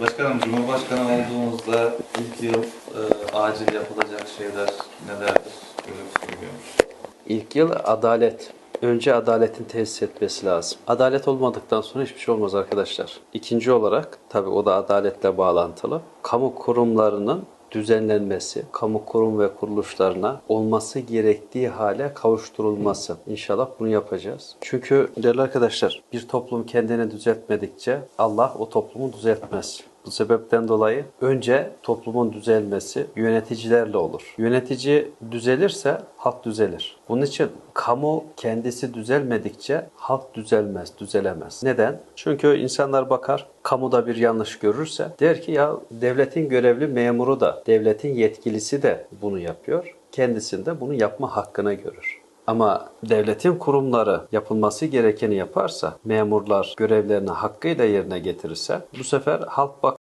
Başkanım, Cumhurbaşkanı olduğunuzda ilk yıl e, acil yapılacak şeyler nelerdir? Böyle. İlk yıl adalet. Önce adaletin tesis etmesi lazım. Adalet olmadıktan sonra hiçbir şey olmaz arkadaşlar. İkinci olarak tabii o da adaletle bağlantılı. Kamu kurumlarının düzenlenmesi, kamu kurum ve kuruluşlarına olması gerektiği hale kavuşturulması. İnşallah bunu yapacağız. Çünkü değerli arkadaşlar bir toplum kendini düzeltmedikçe Allah o toplumu düzeltmez. Bu sebepten dolayı önce toplumun düzelmesi yöneticilerle olur. Yönetici düzelirse halk düzelir. Bunun için kamu kendisi düzelmedikçe halk düzelmez, düzelemez. Neden? Çünkü insanlar bakar, kamuda bir yanlış görürse der ki ya devletin görevli memuru da, devletin yetkilisi de bunu yapıyor. Kendisinde bunu yapma hakkını görür. Ama devletin kurumları yapılması gerekeni yaparsa, memurlar görevlerini hakkıyla yerine getirirse bu sefer halk bak